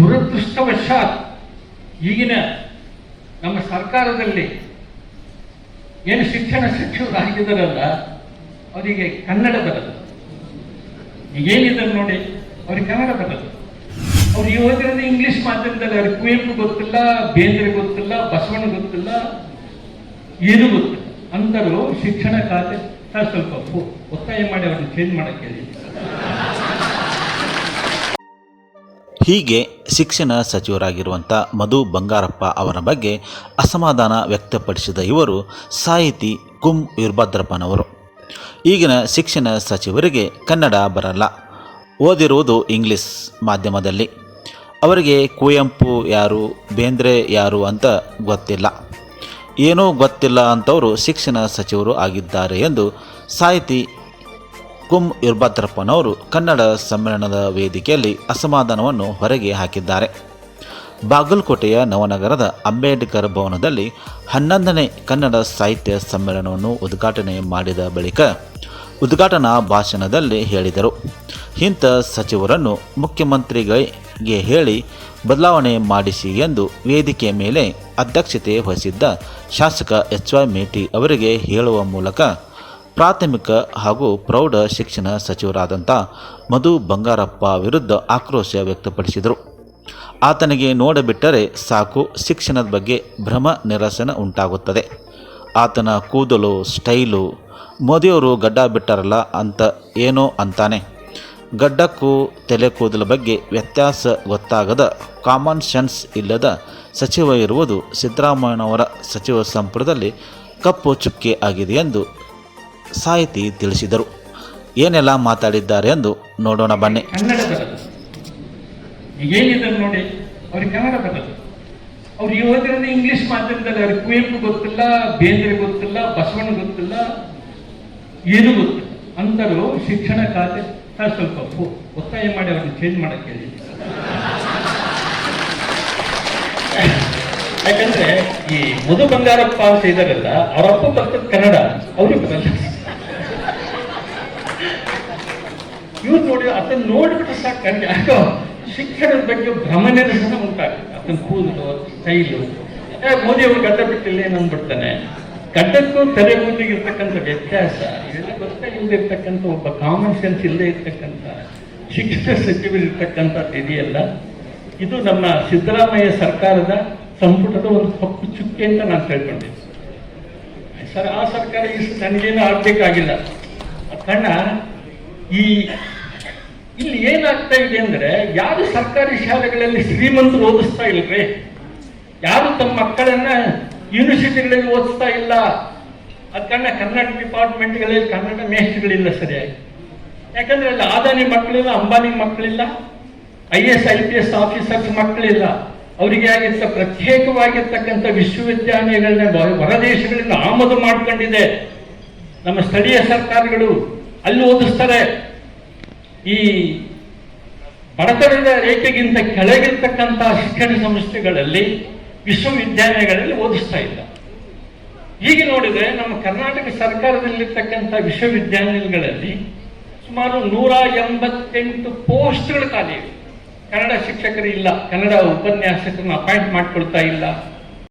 ಸಾಕ್ಷಾತ್ ಈಗಿನ ನಮ್ಮ ಸರ್ಕಾರದಲ್ಲಿ ಏನು ಶಿಕ್ಷಣ ಸಚಿವರಾಗಿದ್ದಾರಲ್ಲ, ಅವರಿಗೆ ಕನ್ನಡ ಬರಲ್ಲ ಈಗೇನಿದ್ದಾರೆ ನೋಡಿ, ಅವ್ರಿಗೆ ಕನ್ನಡ ಬರಲ್ಲ ಅವ್ರು ಈ ಇಂಗ್ಲಿಷ್ ಮಾಧ್ಯಮದಲ್ಲಿ, ಅವ್ರಿಗೆ ಕುವೆಂಪು ಗೊತ್ತಿಲ್ಲ, ಬೇಂದ್ರೆ ಗೊತ್ತಿಲ್ಲ, ಬಸವಣ್ಣ ಗೊತ್ತಿಲ್ಲ ಏನು ಗೊತ್ತಿಲ್ಲ. ಅಂದರೂ ಶಿಕ್ಷಣ ಖಾತೆ ಸ್ವಲ್ಪ ಒತ್ತಾಯ ಮಾಡಿ ಅವ್ರನ್ನ ಚೇಂಜ್ ಮಾಡಕ್ಕೆ ಹೀಗೆ ಶಿಕ್ಷಣ ಸಚಿವರಾಗಿರುವಂಥ ಮಧು ಬಂಗಾರಪ್ಪ ಅವರ ಬಗ್ಗೆ ಅಸಮಾಧಾನ ವ್ಯಕ್ತಪಡಿಸಿದ ಇವರು ಸಾಹಿತಿ ಕುಂ ವೀರಭದ್ರಪ್ಪನವರು. ಈಗಿನ ಶಿಕ್ಷಣ ಸಚಿವರಿಗೆ ಕನ್ನಡ ಬರಲ್ಲ. ಓದಿರುವುದು ಇಂಗ್ಲಿಷ್ ಮಾಧ್ಯಮದಲ್ಲಿ. ಅವರಿಗೆ ಕುವೆಂಪು ಯಾರು, ಬೇಂದ್ರೆ ಯಾರು ಅಂತ ಗೊತ್ತಿಲ್ಲ. ಏನೂ ಗೊತ್ತಿಲ್ಲ ಅಂತವರು ಶಿಕ್ಷಣ ಸಚಿವರು ಆಗಿದ್ದಾರೆ ಎಂದು ಸಾಹಿತಿ ಕುಂ ಇರ್ಬದ್ರಪ್ಪನವರು ಕನ್ನಡ ಸಮ್ಮೇಳನದ ವೇದಿಕೆಯಲ್ಲಿ ಅಸಮಾಧಾನವನ್ನು ಹೊರಗೆ ಹಾಕಿದ್ದಾರೆ. ಬಾಗಲಕೋಟೆಯ ನವನಗರದ ಅಂಬೇಡ್ಕರ್ ಭವನದಲ್ಲಿ ಹನ್ನೊಂದನೇ ಕನ್ನಡ ಸಾಹಿತ್ಯ ಸಮ್ಮೇಳನವನ್ನು ಉದ್ಘಾಟನೆ ಮಾಡಿದ ಬಳಿಕ ಉದ್ಘಾಟನಾ ಭಾಷಣದಲ್ಲಿ ಹೇಳಿದರು. ಇಂಥ ಸಚಿವರನ್ನು ಮುಖ್ಯಮಂತ್ರಿಗಳಿಗೆ ಹೇಳಿ ಬದಲಾವಣೆ ಮಾಡಿಸಿ ಎಂದು ವೇದಿಕೆ ಮೇಲೆ ಅಧ್ಯಕ್ಷತೆ ವಹಿಸಿದ್ದ ಶಾಸಕ ಎಚ್ ವೈ ಮೇಟಿ ಅವರಿಗೆ ಹೇಳುವ ಮೂಲಕ ಪ್ರಾಥಮಿಕ ಹಾಗೂ ಪ್ರೌಢ ಶಿಕ್ಷಣ ಸಚಿವರಾದಂಥ ಮಧು ಬಂಗಾರಪ್ಪ ವಿರುದ್ಧ ಆಕ್ರೋಶ ವ್ಯಕ್ತಪಡಿಸಿದರು. ಆತನಿಗೆ ನೋಡಿಬಿಟ್ಟರೆ ಸಾಕು, ಶಿಕ್ಷಣದ ಬಗ್ಗೆ ಭ್ರಮ, ನಿರಸನ ಉಂಟಾಗುತ್ತದೆ. ಆತನ ಕೂದಲು, ಸ್ಟೈಲು ಮೋದಿಯವರು ಗಡ್ಡ ಬಿಟ್ಟಾರಲ್ಲ ಅಂತ ಏನೋ ಅಂತಾನೆ. ಗಡ್ಡಕ್ಕೂ ತಲೆ ಕೂದಲ ಬಗ್ಗೆ ವ್ಯತ್ಯಾಸ ಗೊತ್ತಾಗದ ಕಾಮನ್ ಸೆನ್ಸ್ ಇಲ್ಲದ ಸಚಿವ ಇರುವುದು ಸಿದ್ದರಾಮಯ್ಯನವರ ಸಚಿವ ಸಂಪುಟದಲ್ಲಿ ಕಪ್ಪು ಚುಕ್ಕೆ ಆಗಿದೆ ಎಂದು ಸಾಹಿತಿ ತಿಳಿಸಿದರು. ಏನೆಲ್ಲ ಮಾತಾಡಿದ್ದಾರೆ ಎಂದು ನೋಡೋಣ ಬನ್ನಿ. ನೋಡಿ, ಅವ್ರಿಗೆ ಕನ್ನಡ ಬರಲ್ಲ ಅವ್ರು ಓದಿರೋದು ಇಂಗ್ಲಿಷ್ ಮಾಧ್ಯಮದಲ್ಲಿ ಅವ್ರಿಗೆ ಕುವೆಂಪು ಗೊತ್ತಿಲ್ಲ, ಬೇಂದ್ರೆ ಗೊತ್ತಿಲ್ಲ, ಬಸವಣ್ಣ ಗೊತ್ತಿಲ್ಲ, ಏನು ಗೊತ್ತಿಲ್ಲ. ಅಂತರೂ ಶಿಕ್ಷಣ ಖಾತೆ ಸ್ವಲ್ಪ ಒತ್ತಾಯ ಮಾಡಿ ಅವ್ರನ್ನ ಚೇಂಜ್ ಮಾಡಕ್ಕೆ ಹೇಳಿ. ಯಾಕಂದ್ರೆ ಈ ಮಧು ಬಂಗಾರಪ್ಪ ಅಂತ ಇದಾರಲ್ಲ ಅವರಪ್ಪ ಬರ್ತದ ಕನ್ನಡ, ಅವ್ರಿಗೆ ಬರಲ್ಲ. ಇವ್ರು ನೋಡಿ ಅದನ್ನ ನೋಡ್ಬಿಟ್ಟು ಸಾಕು ಯಾಕೋ ಶಿಕ್ಷಣದ ಬಗ್ಗೆ ಭ್ರಮನೆ ನಿರಸನ ಉಂಟಾಗ ಅದನ್ನ ಕೂದಲು ಸ್ಟೈಲು ಮೋದಿ ಅವ್ರು ಗಡ್ಡ ಬಿಟ್ಟಿಲ್ಲ ಏನು ಅಂದ್ಬಿಡ್ತಾನೆ? ಗಡ್ಡಕ್ಕೂ ತಲೆ ಮುಂದಿಗೆ ಇರ್ತಕ್ಕಂಥ ವ್ಯತ್ಯಾಸ. ಇದೆಲ್ಲ ಗೊತ್ತಾ ಒಬ್ಬ ಕಾಮನ್ ಸೆನ್ಸ್ ಇಲ್ಲದೆ ಇರ್ತಕ್ಕಂಥ ಶಿಕ್ಷಣ ಸಚಿವರು ಇರ್ತಕ್ಕಂಥದ್ದು ಇದೆಯಲ್ಲ? ಇದು ನಮ್ಮ ಸಿದ್ದರಾಮಯ್ಯ ಸರ್ಕಾರದ ಸಂಪುಟದ ಒಂದು ಕಪ್ಪು ಚುಕ್ಕೆ ಅಂತ ನಾನು ತಿಳ್ಕೊಂಡಿದ್ದೆ ಸರ್, ಆ ಸರ್ಕಾರ ಈ ನನಗೇನು ಆಗ್ಬೇಕಾಗಿಲ್ಲ. ಕಣ್ಣ ಈ ಇಲ್ಲಿ ಏನಾಗ್ತಾ ಇದೆ ಅಂದ್ರೆ ಯಾರು ಸರ್ಕಾರಿ ಶಾಲೆಗಳಲ್ಲಿ ಶ್ರೀಮಂತರು ಓದಿಸ್ತಾ ಇಲ್ರಿ? ಯಾರು ತಮ್ಮ ಮಕ್ಕಳನ್ನ ಯೂನಿವರ್ಸಿಟಿಗಳಲ್ಲಿ ಓದಿಸ್ತಾ ಇಲ್ಲ? ಅದಕ್ಕನ್ನ ಕನ್ನಡ ಡಿಪಾರ್ಟ್ಮೆಂಟ್ಗಳಲ್ಲಿ ಕನ್ನಡ ಮೇಸ್ಟ್ರಿಗಳಿಲ್ಲ ಸರಿಯಾಗಿ. ಯಾಕಂದ್ರೆ ಅಲ್ಲಿ ಆದಾನಿ ಮಕ್ಕಳಿಲ್ಲ, ಅಂಬಾನಿ ಮಕ್ಕಳಿಲ್ಲ, I S, I P S officers ಮಕ್ಕಳಿಲ್ಲ. ಅವರಿಗೆ ಆಗಿರ್ತ ಪ್ರತ್ಯೇಕವಾಗಿರ್ತಕ್ಕಂಥ ವಿಶ್ವವಿದ್ಯಾಲಯಗಳನ್ನ ಹೊರದೇಶಗಳಿಂದ ಆಮದು ಮಾಡ್ಕೊಂಡಿದೆ. ನಮ್ಮ ಸ್ಥಳೀಯ ಸರ್ಕಾರಗಳು ಅಲ್ಲಿ ಓದಿಸ್ತಾರೆ. ಈ ಬಡತನದ ರೇಖೆಗಿಂತ ಕೆಳಗಿರ್ತಕ್ಕಂಥ ಶಿಕ್ಷಣ ಸಂಸ್ಥೆಗಳಲ್ಲಿ, ವಿಶ್ವವಿದ್ಯಾಲಯಗಳಲ್ಲಿ ಓದಿಸ್ತಾ ಇಲ್ಲ. ಹೀಗೆ ನೋಡಿದ್ರೆ ನಮ್ಮ ಕರ್ನಾಟಕ ಸರ್ಕಾರದಲ್ಲಿರ್ತಕ್ಕಂಥ ವಿಶ್ವವಿದ್ಯಾಲಯಗಳಲ್ಲಿ ಸುಮಾರು ನೂರ ಎಂಬತ್ತೆಂಟು ಪೋಸ್ಟ್ಗಳು ಖಾಲಿ ಇವೆ. ಕನ್ನಡ ಶಿಕ್ಷಕರು ಇಲ್ಲ, ಕನ್ನಡ ಉಪನ್ಯಾಸಕರನ್ನು ಅಪಾಯಿಂಟ್ ಮಾಡಿಕೊಳ್ತಾ ಇಲ್ಲ.